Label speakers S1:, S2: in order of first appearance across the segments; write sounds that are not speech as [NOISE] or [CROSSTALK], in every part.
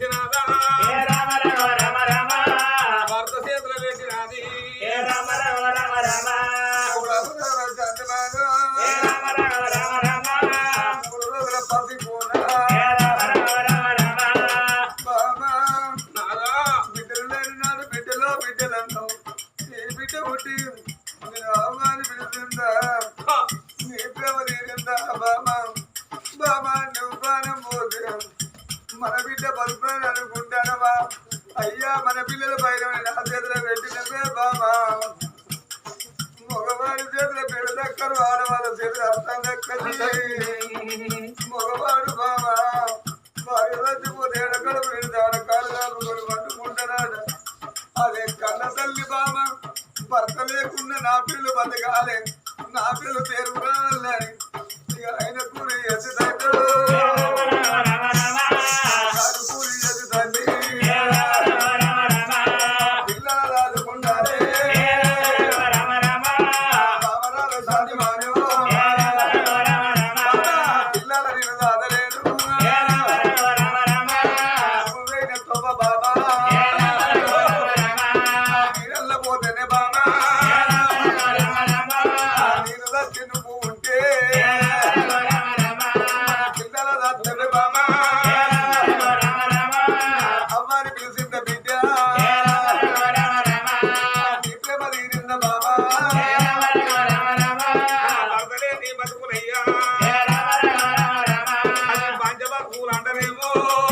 S1: జగన్నాథ పిల్లలు బతకాలి నా పిల్లలు పేరు Oh.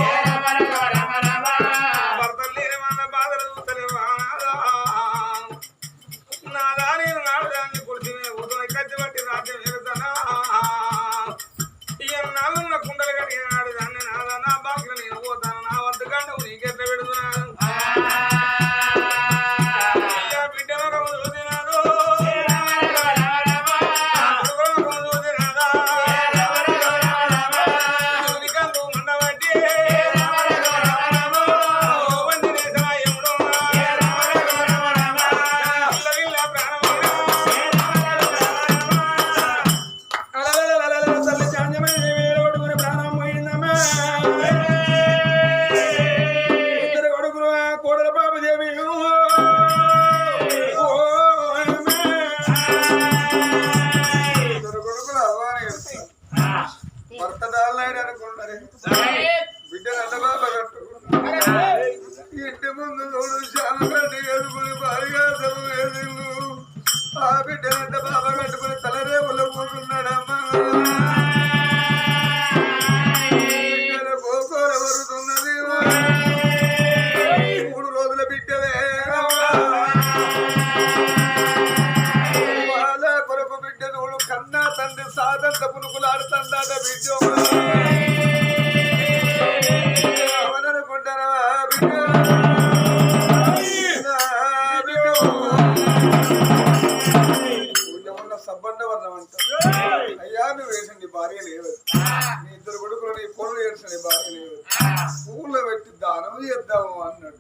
S1: Música దానం అన్నాడు.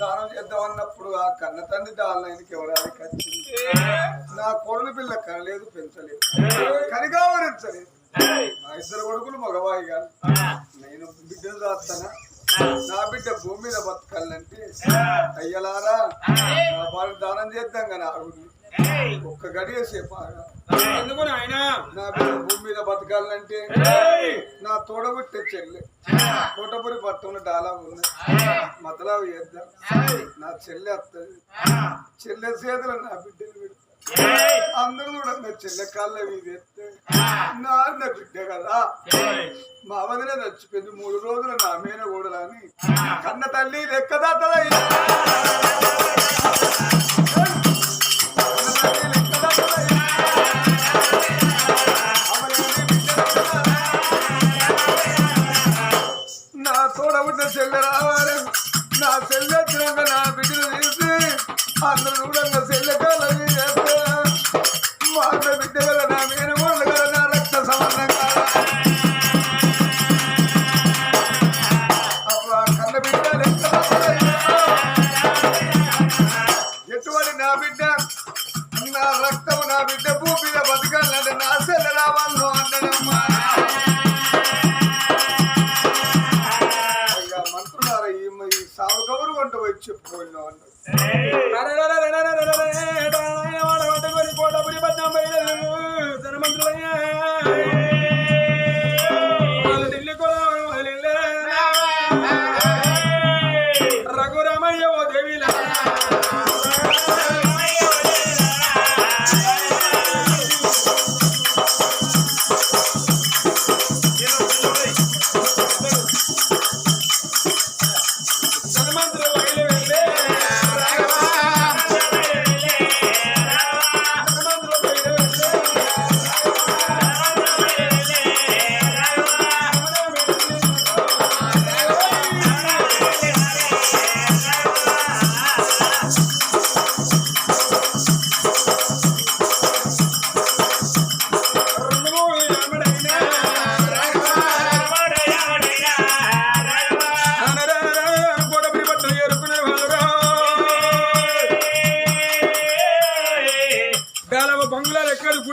S1: దానం చేద్దాం అన్నప్పుడు ఆ కన్న తండ్రి దానికి ఎవరైనా వచ్చింది. నా కోడలి పిల్ల కనలేదు పెంచలేదు. కనిగావరించలేదు నా ఇద్దరు కొడుకులు మగవాయి గారు నేను బిడ్డలు దాస్తానా నా బిడ్డ భూమి మీద బతకాలంటే అయ్యలారా నా వారికి దానం చేద్దాం కానీ ఆరుగురు ఒక్క గడియ
S2: ఎందుకని ఆయన
S1: నా భూమి మీద బతకాలంటే నా తోడబుట్టే చెల్లె. కోటపురి పట్టణంలో డాలా ఉంది. మతలావు చేద్దాం. నా చెల్లె వస్తుంది చెల్లె చేతులు నా బిడ్డలు పెడతా. అందరూ కూడా నా చెల్లె కాళ్ళ మీద నా నా బిడ్డ కదా. మా వదిలే నచ్చిపోయింది మూడు రోజులు నా మీద కూడలని కన్న తల్లి లెక్కదాతలైనా.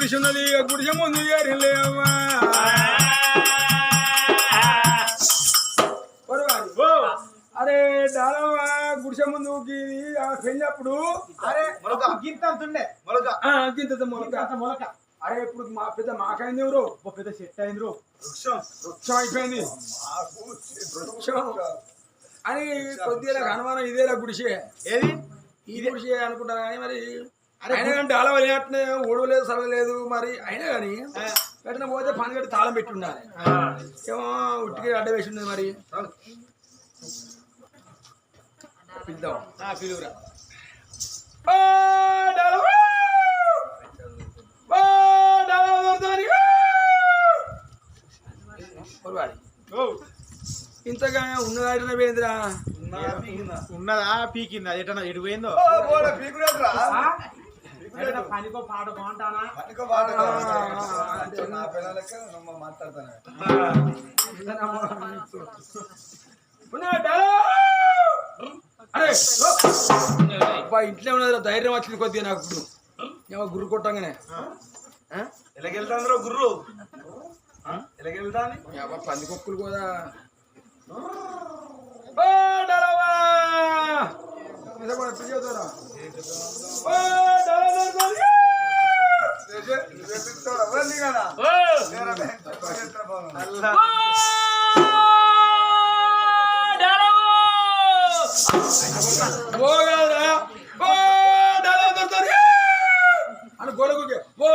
S2: అక్కడ గుడిసె ముందు పొరవాడి. అరే డాలమ్మా గుడిసె ముందుకి ఆ పెళ్ళప్పుడు
S1: అరే గింత అంతుండే మొలక.
S2: గింత మొలక.
S3: మొలక.
S2: అరే ఇప్పుడు మా పెద్ద మాకైంది ఎవరు?
S3: పెద్ద సెట్ అయింది
S1: వృక్షం.
S2: వృక్షం అయిపోయింది. వృక్షం. అని కొద్దిగా అనుమానం ఇదేలా గుడిసే?
S1: ఏది?
S2: ఈ గుడిసే అనుకుంటాను కానీ మరి అయినా కానీ డాల వెళ్ళినట్టునే ఓడవలేదు సరవలేదు మరి. అయినా కానీ పెట్టిన పోతే పని కట్టి తాళం పెట్టి ఉండాలి. ఏమో ఉట్టికి అడ్డ వేసి ఉన్నది మరి. పిలుద్దాం.
S3: పిలువురా.
S2: ఇంతగా ఉన్నదాడిన వేంద్రా
S3: ఉన్నదా పీకిందా? ఎటన్నా ఎటు పోయిందో? పనికో పాట బాగుంటానా?
S1: పనికో నా పిల్లలకి నువ్వు మాట్లాడతాను.
S2: ఇంట్లో ఉన్నది ధైర్యం వచ్చింది కొద్దిగా నాకు ఇప్పుడు. ఏమో గుర్రు కొట్టంగానే?
S1: ఎలాగెళ్తాంద్రో గుర్రు? ఎలాగెళ్తాని
S2: పందికొక్కులు కూడా. ఓ డలవా దొరకాలి! అని గొడవకే ఓ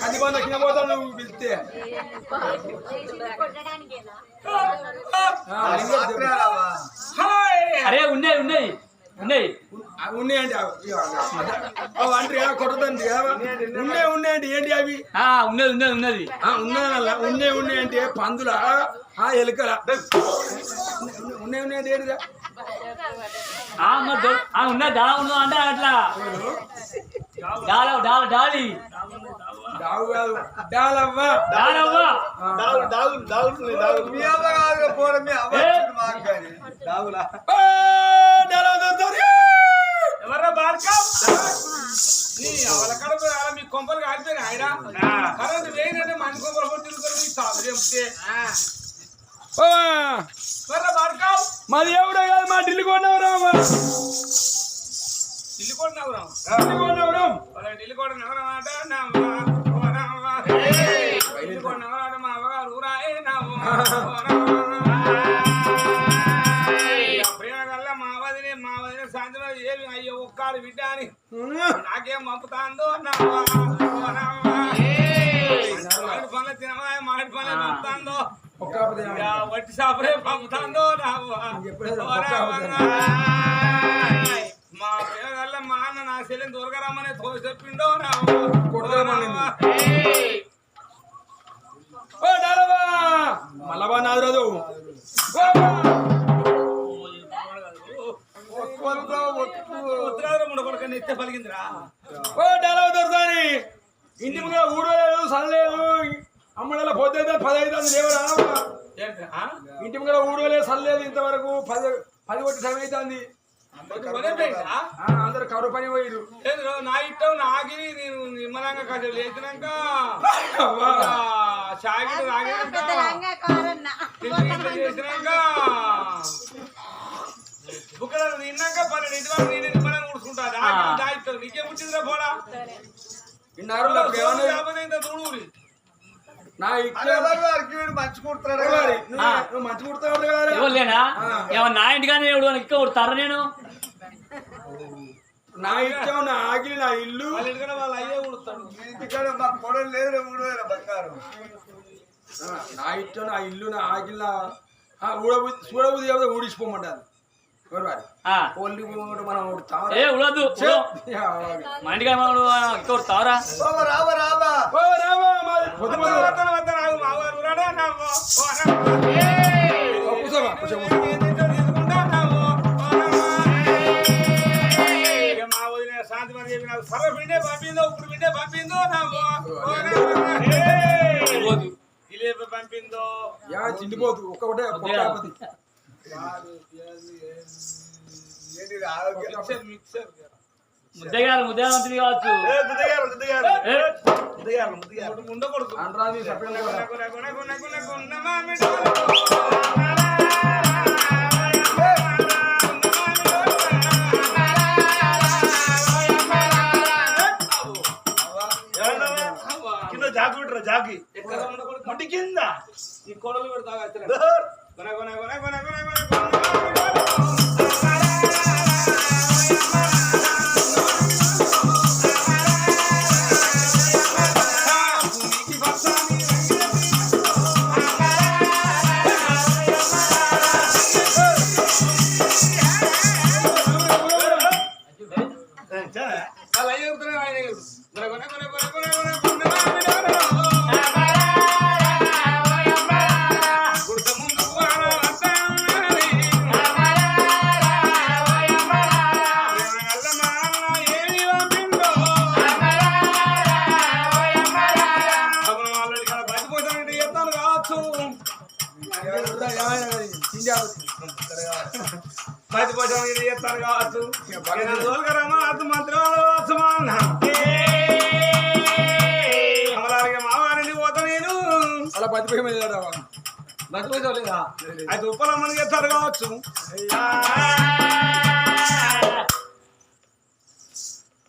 S2: కంది బంద కింద పోతా నువ్వు పిలిస్తే ఆ, ఇంకా దెబ్బ.
S4: అరే ఉన్నాయి ఉన్నాయి ఉన్నాయి
S2: అవి ఉన్నాయండి అవి. ఇగో, అవి అంటే కొట్టదండి ఉండే ఉన్నాయండి ఏంటి అవి
S4: ఆ ఉన్నది ఉన్నది ఉన్నది.
S2: ఆ, ఉన్నాయనల్లా ఉండే ఉన్నాయి అంటే పందుల? ఆ ఎలుకల? ఉన్నాయి
S4: దొ- ఆ ఉన్నది డాల ఉన్నది అంటే అట్లా. డాల డాల డాలి.
S3: ఎవర్రా బార్కం? నీ కొంపలు కాలిపోయిన ఆయన. కరెంట్ వేయండి మంచి కొంపలు కొట్టి తిరుగుతారు మీ సాగు చెప్తే
S2: మాది ఎవడో కాదు మా ఢిల్లీ కొన్నవరా
S3: ఇల్లు కొట్టినవరా
S2: ఢిల్లీ కొన్నవరా
S3: ఇల్లు కొట్టినవరా అంటే మా అవ్వగారు ఊరాయే నవ్వు, [LAUGHS] ఒక్కాడు బిడ్డ అని నాకేం పంపుతాందో. మామిడి పండ్ల తినవా? మామిడి పండ్ల పంపుతాందో? వట్టి సాపరే పంపుతాందో. మా ప్రేమగల్ల మా అన్న నా చెల్లిని దొరకరమ్మని తో చెప్పిండో నవ్వా, పలిగిందిరా
S2: ఓ డాలవ్వ దొరుకుతాని ఇంటి ముందు ఊడలేదు సల్లలేదు అమ్మడల పొద్దు పది అవుతుంది లేవరా? ఇంటి ముందు ఊడలేదు సల్లలేదు ఇంతవరకు. పది పది కొట్టి సమయం అవుతుంది? అందరు కరువు పని పోయిరు?
S3: ఏంద్రో, నా ఇట్టం నాగిరి నేను నిమ్మలంగా కాసేపు లేచినాక ఇంట్లో చేసినాక బుక్కలు తిన్నాక పన్నెండు వరకు దాయితో నీకేం వచ్చిందిరా పోడా దూడూరి
S2: నా
S4: ఇంటికానే ఎవడు ఇక్కడ కొడతారా నేను?
S2: నా ఇష్టం నా ఆగిలి నా ఇల్లు?
S3: వాళ్ళ అయ్యే ఉడుతాడు
S1: ఇంటికాడ మా కోడలు లేదు మూడు వేల బంగారం.
S2: ఆ, నా ఇష్టం నా ఇల్లు నా ఆగిలి నా ఊడబుద్ధి చూడబుద్ధి చెబితే ఊడిచిపోమంటారు
S4: ఏ ఉడదు మా ఇంటికాడ ఇక్కడ
S1: బాబా రావా రావా
S2: కూర్చోమా,
S3: పంపిందో
S4: ముద్దగారు ముద్దగారు కావచ్చు
S3: ఉండకూడదు
S2: అనరాది సపరేట్
S3: గుణ, గుణ, గుణ, గుణ, గుణ, మామిడి
S5: కింద జాకి పెట్టరా జాకి? మట్టి కింద
S3: ఈ కోడలు పెడతా గుణ, గుణ, గుణ, గుణ, గుణ, గుణ,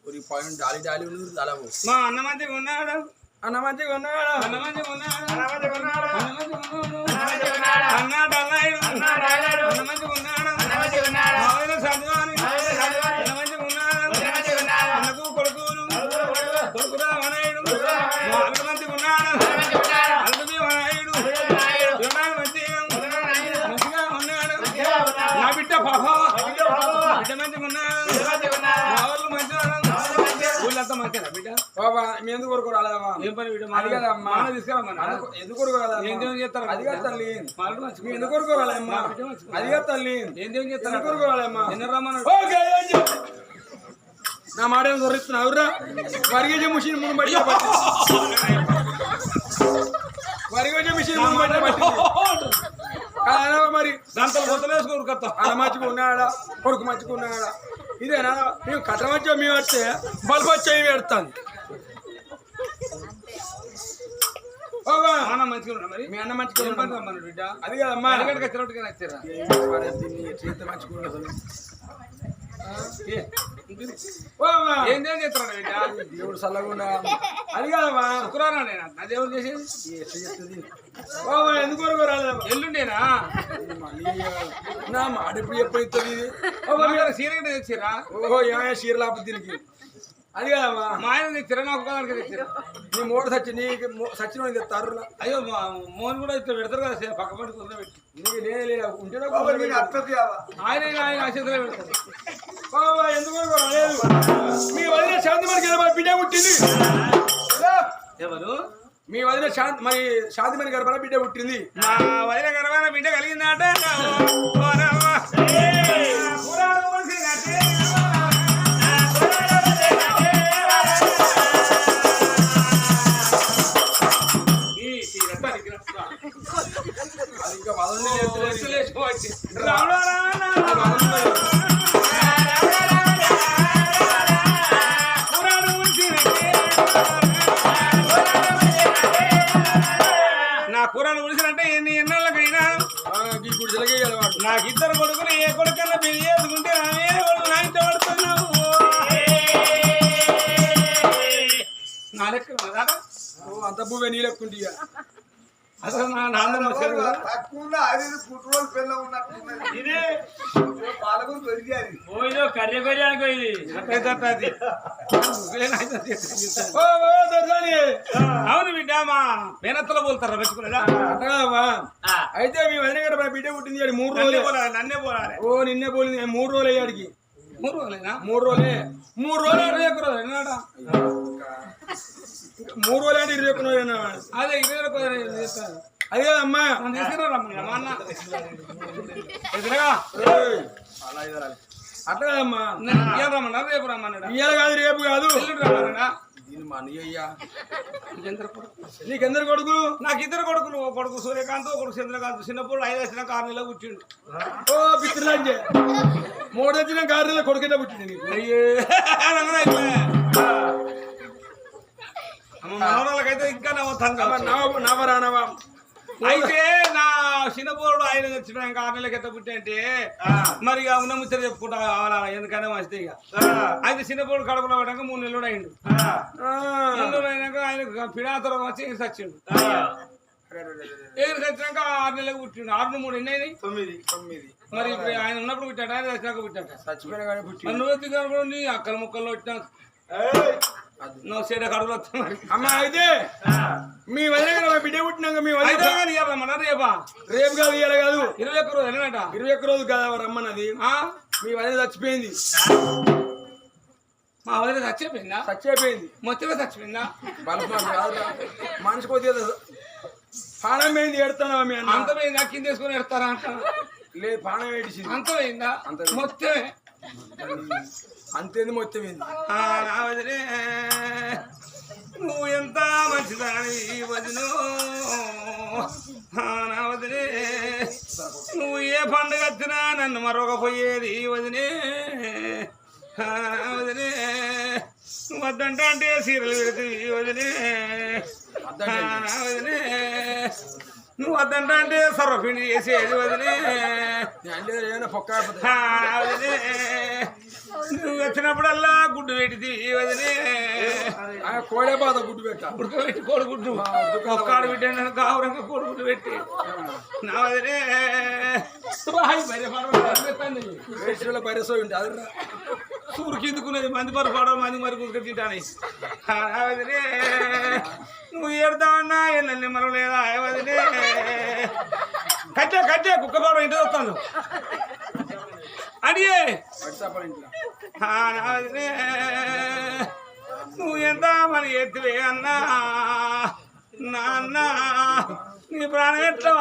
S2: ఒక పాయింట్ డాలి డాలి ఉన్నది అలా పో.
S3: మా అన్న మంచిగా ఉన్నాడు
S2: అన్న మంచిగా ఉన్నాడా
S3: అన్న మంచిగా ఉన్నాడు అన్న మంచిగా ఉన్నాడు అన్న మంచిగా ఉన్నాడు అన్నాడు అన్నాడు అన్నాడు అన్న మంచిగా ఉన్నాడు అన్న మంచిగా ఉన్నాడు మావయ్య సంజవాని అన్న మంచిగా ఉన్నాడు అన్నకు కొడుకులు కొడుకు రామనాయుడు మా అన్న ఉన్నాడు మీ
S2: ఎందుకు రాలేదమ్మా
S3: ఏం పని
S2: అది కదమ్మా.
S3: చేస్తారు
S2: అది కాదు తల్లి.
S3: మంచిగా
S2: మీ ఎందుకు అది కాదు తల్లి.
S3: చేస్తారు?
S2: నా మాట ఏం దొరుకుతున్నా అవురా వరిగేజే మిషన్ ముందు బట్టి వరిగేజే మిషన్ ముందు బట్టి పట్టింది. మరి.
S3: దాంతో కొత్తలేసుకోరు కత్త.
S2: అన్న మంచిగా ఉన్నాడా కొడుకు మంచిగా ఉన్నాడా ఇదేనా? మేము కట్ట మధ్య మేము వస్తే బల్బు వచ్చి పెడతాను.
S3: మాన మంచిగా మరి?
S2: మీ అన్న మంచిగా
S3: బిడ్డ?
S2: అది కదమ్మా.
S3: అడిగడికి వచ్చినట్టుగా నచ్చారా
S2: చేస్తే మంచిగా ఉండదు
S3: ఏం? దేవుని చేస్తున్నాడు బిడ్డ?
S2: దేవుడు చల్లకుండా అది కాదమ్మా.
S3: శుక్రవారం నేను నా దేవుడు చేసేది?
S2: ఎందుకు రాలేదమ్మా
S3: ఎల్లుండేనా?
S2: నా మాట ఎప్పుడు ఎప్పుడైతుంది ఇది
S3: సీరగడ్డ తెచ్చిరా
S2: ఓహో ఏమయ్యా చీరలాపతి దీనికి? అది కాదమ్మా
S3: మా ఆయన తెచ్చిరా నాకు ఒకదానికి తెచ్చిరా.
S2: నీ మూట సచ్చి నీకు సచ్చిన తెస్తారు
S3: అయ్యో మా మోహన్ కూడా ఇట్లా పెడతారు కదా పక్క పెట్టి.
S2: నీకు లేదా.
S1: నేను అత్తది కావా
S3: ఆయన ఆయన ఆశీస్సులో పెడతారు.
S2: బాబా, ఎందుకు మీ వదిన శాంతి మనకి బిడ్డ పుట్టింది.
S3: ఎవరు?
S2: మీ వదిన శాంతి మరి శాంతి మన గర్భాల బిడ్డ పుట్టింది.
S3: మా వదిన గర్భాన బిడ్డ కలిగిందట. [LAUGHS] ఓ,
S2: ఓ, దొరసాని.
S3: అవును బిడ్డ మా మేనత్తలో
S2: కాదమ్మా.
S4: ఆ,
S2: అయితే మీ వదిన గర్భాల బిడ్డ పుట్టింది మూడు
S3: నన్నే
S2: రోజులే.
S3: పోలాలి నన్నే పోలాలి.
S2: ఓ నిన్నే పోలింది మూడు రోజులే ఆడికి.
S3: మూడు రోజులేనా?
S2: మూడు రోజులే. మూడు రోజులు
S3: ఇరవై ఒక్క రోజు ఎన్నాడా
S2: మూడు రోజులు అంటే ఇరవై ఒక్క రోజులు
S3: అదే ఇరవై ఒక్క రోజు చేస్తాను.
S2: అది కాదమ్మా
S3: నన్ను తీసుకురా రమ్మని మా అన్న. ఎదురుగా
S2: అట్లా కాదమ్మా
S3: ఇయ్యాల రమ్మన్నా రేపు రమ్మన్నాడా
S2: ఇవాళ కాదు రేపు కాదు.
S3: ఎల్లుండి రమ్మన్నాడా
S2: పుట్టింది మా అన్నయ్య
S3: నీకెందరు కొడుకు?
S2: నీకెందరు కొడుకులు
S3: నాకు ఇద్దరు కొడుకులు. ఒక కొడుకు సూర్యకాంత్ కొడుకు చంద్రకాంత్. చిన్నప్పుడు ఐదు వచ్చిన ఆరు నెలలు కూర్చుండు.
S2: ఓ పిత్రులంజే మూడొచ్చిన గారెల కొడుకెట్ట పుట్టింది నీకు?
S3: అయ్యే మనవరాలకైతే ఇంకా నవ్వుతాను
S2: నవ నవరానవా
S3: అయితే నా చిన్నపోరుడు ఆయన చచ్చిపోయాక ఆరు నెలలకి ఎట్లా పుట్టి అంటే మరి ఉన్న ముచ్చట చెప్పుకుంటా కావాలా ఎందుకనే మంచిది ఇక. అయితే చిన్నపోరుడు కడుపులో పడ్డాక మూడు నెలలు అయిండు. మూడు నెలలు అయినాక ఆయన పిడాతరం వచ్చి చచ్చిండు ఈయన చచ్చినాక ఆరు నెలలకు పుట్టిండు. ఆరు మూడు ఎన్ని అయినాయి
S2: తొమ్మిది తొమ్మిది.
S3: మరి ఇప్పుడు ఆయన ఉన్నప్పుడు పుట్టాడు? ఆయన చచ్చినాక పుట్టాడు?
S2: చచ్చిపోయిన పుట్టి
S3: నువ్వు అక్కల ముక్కల్లో వచ్చినాక నువ్వు సీడ కడుపులో వస్తా మరి
S2: అమ్మ అయితే మీ వదిన బిడ్డ పుట్టినాక మీ వదిన
S3: ఇవ్వాలి మన రేపా
S2: రేపు కాదు కాదు.
S3: ఇరవై ఒక్క రోజు వెళ్ళనట
S2: ఇరవై ఒక్క రోజు కాదు రమ్మన్నది? మీ వదిన చచ్చిపోయింది.
S3: మా వదిలి చచ్చిపోయిందా?
S2: చచ్చిపోయింది.
S3: మొత్తమే చచ్చిపోయిందా?
S2: మనిషికి వచ్చేది పానం పోయింది ఎడతానా మీ అన్న?
S3: అంత పోయిందా? కింద వేసుకొని పెడతారా అంట.
S2: లేదు పానం ఏడిచింది.
S3: అంత పోయిందా?
S2: అంత
S3: మొత్తమే.
S2: అంతేంది మొత్తం
S3: వదిలే నువ్వు ఎంత మంచిదాని వదిను? వదిలే నువ్వు ఏ పండుగ వచ్చినా నన్ను మరొకపోయేది వదినే. వదిలే నువ్వు వద్దంట అంటే సీరియల్ పెడుతుంది వదినే. వదిలే నువ్వు వద్దంట అంటే సర్వపిండి చేసేది వదినే.
S2: నీ
S3: నువ్వు వచ్చినప్పుడల్లా గుడ్డు పెట్టింది
S2: కోడే బాధ గుడ్డు పెట్ట.
S3: ఉడకబెట్టి కోడిగుడ్డు ఒక్కాడు బిడ్డ కావురంగా కోడిగుడ్డు పెట్టి. నా వదిలే
S2: పరిసో ఉంటే అది.
S3: సూరు కిందుకున్నది మంది పరు పడవ మంది మరి కుదుక తింటాని. వదిలే నువ్వు ఏడతావన్నా ఎన్నెల్ని మనం లేదా? వదిలే కట్టే కట్టే కుక్క పడవ ఇంటి వస్తాను. అడిగే. నువ్వు ఎంత మరి ఎత్తువే అన్నా? నాన్న నీ ప్రాణం ఎట్లా.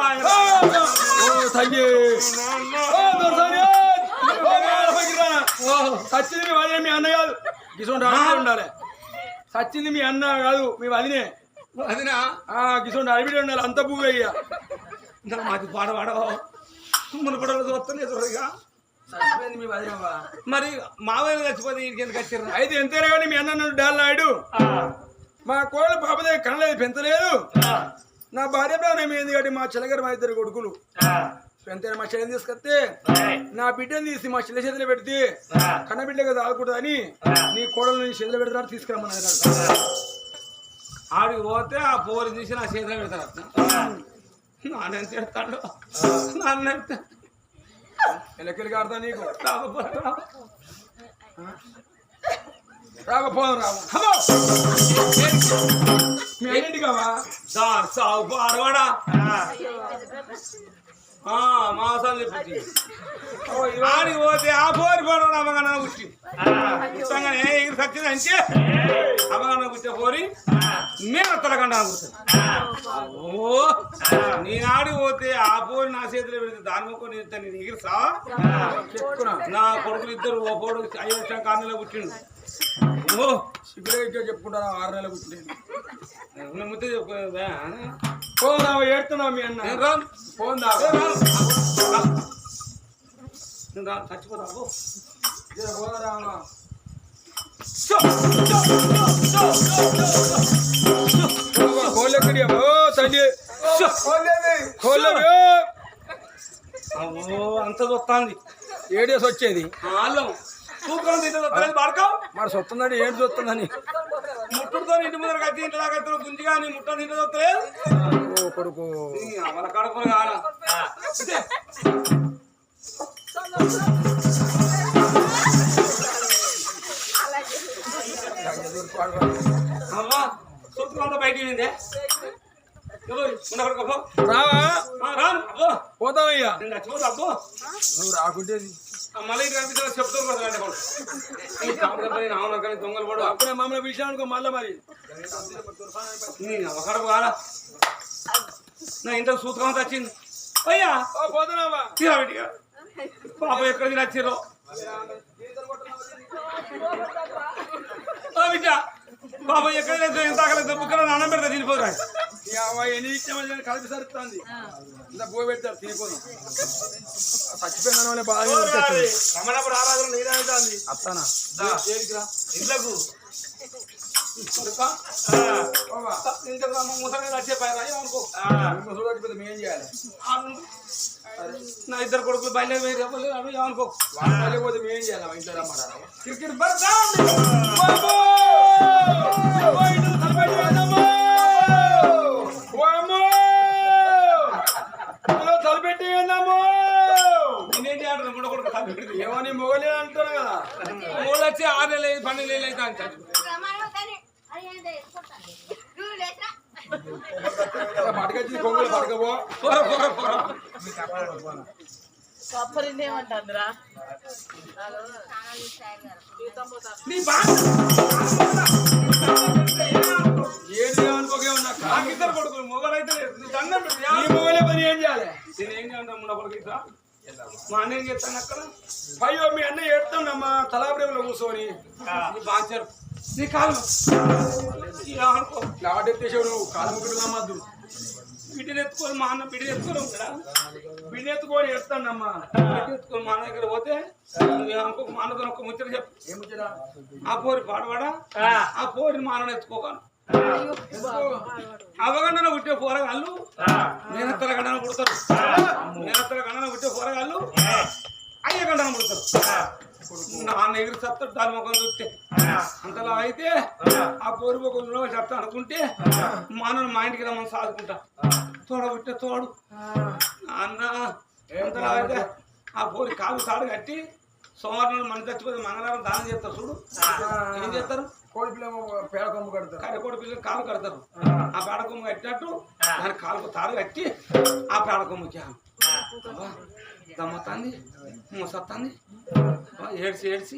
S2: సచ్చింది మీ వదిలే మీ అన్న కాదు. అడిబిడ్డ ఉండాలి. సచ్చింది మీ అన్న కాదు మీ వదినే.
S3: వదినా?
S2: ఆ గిసోంటి అడిబిడ్డ ఉండాలి. అంత భూమి అయ్యా
S3: నా మాది పాడ పాడవో మునుపడలు చూస్తాను ఎదురుగా మరి మావయ్య చచ్చిపోతే ఇంటికి ఎందుకు వచ్చారు
S2: అయితే ఎంతైనా కానీ మీ అన్న నన్ను డాల్ నాయుడు మా కోళ్ళ పాప దగ్గర కనలేదు పెంచలేదు. నా భార్య ప్రాణం ఏంది కాబట్టి మా చెల్లగారు మా ఇద్దరు కొడుకులు. ఎంతైనా మా చెల్లిని తీసుకొస్తే నా బిడ్డను తీసి మా చెల్లి చేతిలో పెడితే కన్న బిడ్డగా తాగకూడదని నీ కోడలు నీ చేతిలో పెడతాడు తీసుకురమ్మన్నారు
S3: ఆడికి పోతే ఆ పోరు తీసి నా చేతిలో పెడతారు. నాన్న తిడతాడు నాన్న
S2: ఎలకెళ్ళి ఆడతా నీకు. రాకపోదాం అన్నింటి కావా?
S3: సార్ సాగు పాడవాడా మాసాలు చెప్పి
S2: ఓ, ఇదిగో.
S3: ఆడికి పోతే ఆ పోరి పోవడం అమ్మగన్న పుట్టి. పుట్టంగానే ఎగిరి సచ్చిందంటే అమ్మగన్న పుట్టే పోరి మేము తలకండా ఓ నేను ఆడికి పోతే ఆ పోరి నా చేతిలో పెడితే దాని మొక్క నేను నేను ఎగిరిసా
S2: చెప్పుకున్నా.
S3: నా కొడుకులు ఇద్దరు ఓ పోడు ఐదు వచ్చిన కారణంలో పుట్టిండు. ఓ
S2: సిగ్గులో ఇచ్చో చెప్పుకుంటారా? ఆరు నెలలు
S3: ముద్ద చెప్పు
S2: పోదావా ఏడుతున్నావు మీ అన్న.
S3: నేను రాను చచ్చిపోతావు.
S2: కోళ్ళెక్కడి ఓ తల్లి. కోళ్ళవి
S3: అమ్మో అంత వస్తుంది
S2: ఏడేసి వచ్చేది
S3: అల్లం వస్తుంది పడకావు
S2: మరి సొత్తుందంటే ఏంటి చూస్తుందని
S3: ముట్టుడుతో ఇంటి ముందర కట్టి ఇంటి దాకా ఎత్తున గుంజి కానీ ముట్ట తింటే వస్తలేదు
S2: ఓ కొడుకు.
S3: అమల కడుపులు కాడ అమ్మా సూపర్ అంతా బయటికి వెళ్ళిందే. ఎవరు? ఉన్న కడుపు
S2: రావా?
S3: రాను. అబ్బో
S2: పోతావయ్యా? నువ్వు రాకుంటేది
S3: ఆ మళ్ళీ చెప్తాను కదా అంటే కొడు. అవును కానీ దొంగలు పడు.
S2: అప్పుడే మమ్మల్ని పిలిచాను అనుకో మళ్ళా మరి.
S3: నీ ఒకడపు కాదా నా ఇంట్లో సూతకం వచ్చింది అయ్యా!
S2: పోతున్నావా?
S3: పాప ఎక్కడ నచ్చిరో బిడ్డ! బాబా ఎక్కడ లేదు? ఎంత ఆకలి బుక్కలో అన్నం పెడతా తినిపోరా.
S2: ఎన్ని ఇచ్చామని కలిపి సరుతుంది ఇంత పోయి పెడతారు తినిపోదు చచ్చిపోయిన బాగా
S3: రమణప్పుడు ఆరాధన నీరైతుంది
S2: అత్తానా?
S3: ఇంట్లకు ఇంట్లో ముసలి వచ్చే పైన అనుకో.
S2: చూడకపోతే మేం చేయాలి?
S3: నా ఇద్దరు కొడుకులు బయలుదేరి వేరే ఏమనుకో
S2: వాళ్ళు పోతే మేం చేయాలి? ఇంట్లో రమ్మంటారా?
S3: క్రికెట్
S2: తలపెట్టి ఏందమ్మో
S3: నేనేం చేయాలి? మూడు కొడుకు
S2: ఏమని మొగలే అంటారు కదా.
S3: మూడు వచ్చి ఆరు నెలలు పన్నెండు నెలలు అయితే అంటారు
S2: పడకొచ్చి కొంగులు పడకపో
S3: పొర పొర పొర
S5: కొప్పరిందేమంటారా
S3: నీ బాధ
S2: ఏది అనుకోకే ఉన్నా
S3: నాకు ఇద్దరు కొడుకులు మొగలైతే దండం పెట్టు
S2: మొగలే పని ఏం చేయాలి?
S3: నేను ఏం చేయాలి? మూడు కొడుకు ఇట్లా మా అన్న ఏం చేస్తాను అక్కడ?
S2: అయ్యో మీ అన్న ఏడుతాడమ్మా తలాబ్రేములో కూర్చొని.
S3: నీ బాంచారు నీ కాలు. అనుకో.
S2: లాట్ ఎత్తేసావు నువ్వు కాలు ముగ్గురు నమ్మద్దు
S3: బిడ్డలు ఎత్తుకొని మా అన్న బిడ్డలు ఎత్తుకొని ఉంటాడా?
S2: బిన్నెత్తుకొని ఏడుతాడమ్మా
S3: బిడ్డ ఎత్తుకొని మా అన్న దగ్గర పోతే అనుకో మా అన్నతో ఒక ముచ్చట చెప్పు. ఆ పోరి పాడవాడా? ఆ. పోరిని మా అన్న ఎత్తుకోగాను అవగండన పుట్టే పోరగాళ్ళు నేనత్తల గండన పుడతారు. నేనత్తల గండన పుట్టే పోరగాళ్ళు అయ్య గండన పుడతారు. నాన్న ఎగిరి చెప్తాడు దాని ముఖం చూస్తే. అంతలా అయితే ఆ. పోరి ముఖంలో చెప్తా అనుకుంటే మానవుని మా ఇంటికి రమ్మని సాదుకుంటా. తోడ పుట్టే తోడు. అన్న ఎంతలా అయితే ఆ పోరి కాలు తాడు కట్టి సోమవారం మన చచ్చిపోతే మంగళవారం దానం చేస్తారు చూడు. ఏం చేస్తారు?
S2: కోడి పిల్ల పేడ కొమ్ము కడతారు.
S3: కడకోడి పిల్లలు కాలు కడతారు. ఆ. పేడ కొమ్ము కట్టినట్టు దాని కాలుకు తాడు కట్టి ఆ పేడ కొమ్ముకి దమ్మతాంది మూసత్తాంది. ఏడ్చి ఏడ్చి.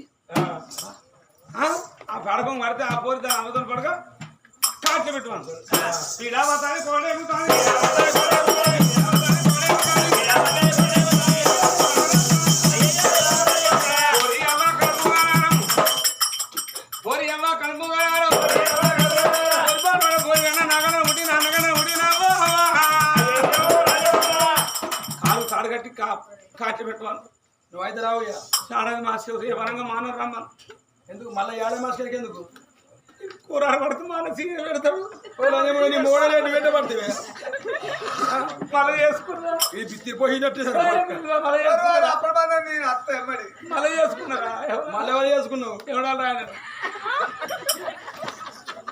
S3: ఆ, ఆ పేడ కొమ్ము కడితే ఆ పోరి దాని అవతల పడక కాచి పెట్టువాను పీడావతాని కోడేముతాని పోరి
S2: నువ్వు అయితే రావు ఇక
S3: చాడది మా శివ వరంగా మానవ రమ్మను
S2: ఎందుకు మళ్ళీ ఎందుకు?
S3: కూర పడుతూ మాన సీర పెడతాడు
S2: ఓ నీ మూడలేంటి వెంట పడుతుంది
S3: మళ్ళీ చేసుకున్నా
S2: ఇది బిత్తి పోయినట్టు
S3: మళ్ళీ చేసుకున్నారా? మళ్ళీ
S2: ఎవరు చేసుకున్నావు?
S3: ఎవడాలి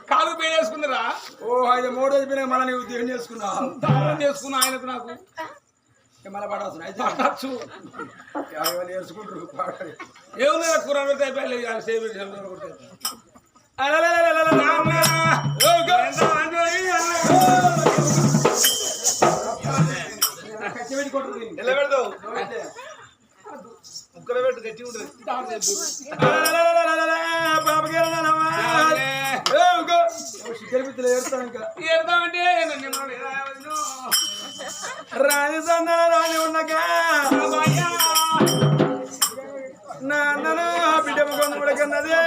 S3: కాలు పే చేసుకుందిరా
S2: ఓ ఐదు మూడు అయిపోయినా మళ్ళీ నీవు దేవుని చేసుకున్నావు?
S3: దానం చేసుకున్న ఆయనకు నాకు.
S2: మళ్ళీ పడాల్సిన అయితే యాభై వేలు వేసుకుంటారు పాడాలి
S3: ఏమున్నా కూర పెడితే అయిపోయలేదు సేవ కొడితే
S1: నిలబెడతావు. ముక్కల పెట్టు గట్టి ఉంటుంది.
S2: ఏ, ఇంకా
S3: ఏడతామంటే
S2: రాణి సందన రాణి ఉండగా నా బిడ్డ ముఖం కూడా కన్నదే